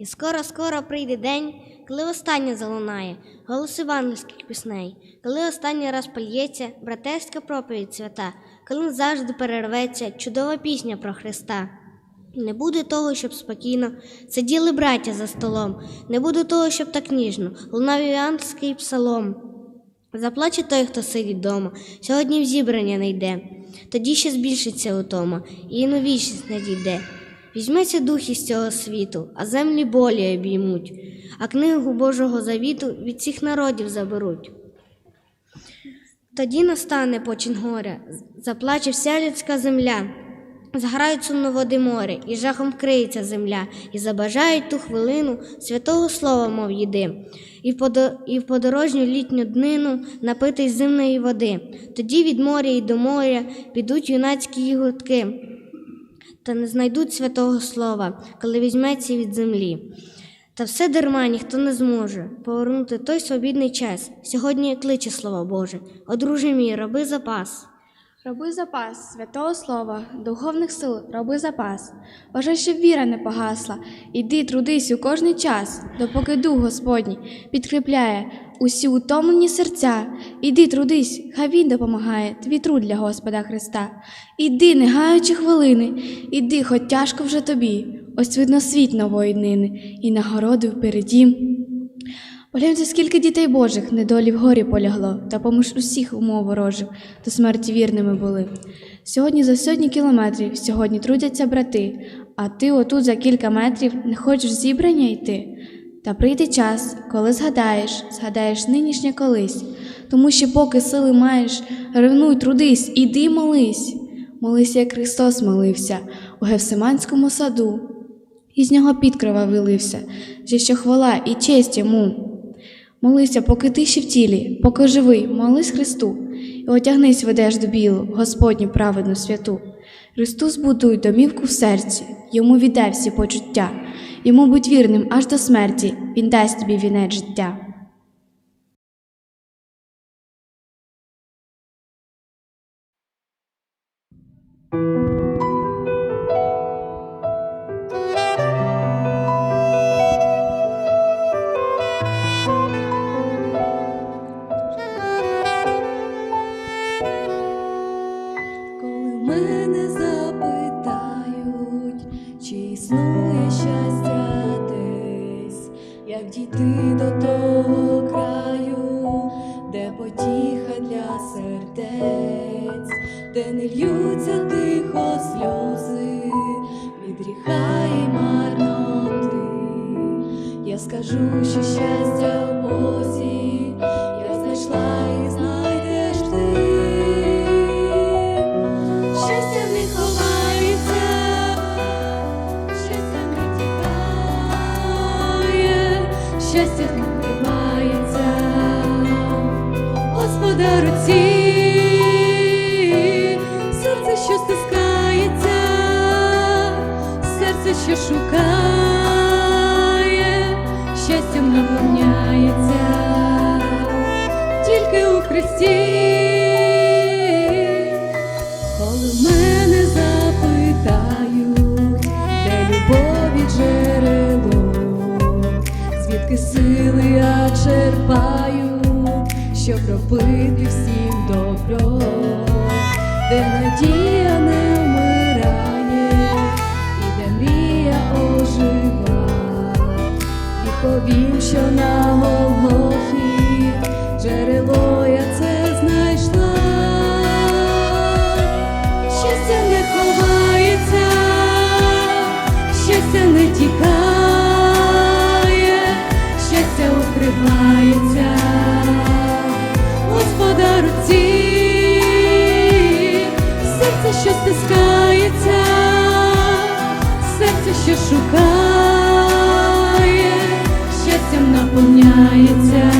І скоро-скоро прийде день, коли останнє залунає голос івангельських пісней, коли останній раз польється братерська проповідь свята, коли завжди перерветься чудова пісня про Христа. Не буде того, щоб спокійно сиділи браття за столом, не буде того, щоб так ніжно лунав івангельський псалом. Заплаче той, хто сидить дома, сьогодні в зібрання не йде. Тоді ще збільшиться утома, і на вічність надійде. Візьметься дух із цього світу, а землі болі обіймуть, а книгу Божого завіту від всіх народів заберуть. Тоді настане почин горя, заплаче вся людська земля. Зграють сумно води море, і жахом вкриється земля, і забажають ту хвилину святого слова, мов їди, і в, подо... і в подорожню літню днину напитись зимної води. Тоді від моря і до моря підуть юнацькі гудки, та не знайдуть святого слова, коли візьметься від землі. Та все дарма ніхто не зможе повернути той свобідний час. Сьогодні кличе слово Боже. О, друже мій, роби запас. Роби запас святого слова, духовних сил, роби запас. Бажай, щоб віра не погасла. Іди трудись у кожний час, допоки дух Господній підкріпляє усі утомлені серця. Іди трудись, хай він допомагає, твій труд для Господа Христа. Іди, не гаючи хвилини, іди, хоч тяжко вже тобі. Ось видно світ нової днини, і нагороди впереді. Погляньте, скільки дітей Божих недолі в горі полягло, та поміж усіх умов ворожих до смерті вірними були. Сьогодні за сотні кілометрів, сьогодні трудяться брати, а ти отут за кілька метрів не хочеш зібрання йти. Та прийде час, коли згадаєш, згадаєш нинішнє колись, тому що поки сили маєш, ревнуй, трудись, іди молись. Молись, як Христос молився у Гевсиманському саду. Із нього підкрива вилився, за що хвала і честь йому. Молися, поки ти ще в тілі, поки живий, молись Христу, і отягнись в одежду білу, Господню праведну святу. Христу збудуй домівку в серці, йому віддай всі почуття, йому будь вірним аж до смерті, він дасть тобі вінець життя. Коли мене дійти до того краю, де потіха для сердець, де не льються тихо сльози від гріха і марноти. Я скажу, що щастя Руці, серце, що стискається, серце, що шукає, щастям наповняється тільки у Христі. Коли мене запитають, де любові джерело, звідки сили я черпаю, де надія не вмирає, і де мрія ожива, і повім, що на що шукає, щастям наповняється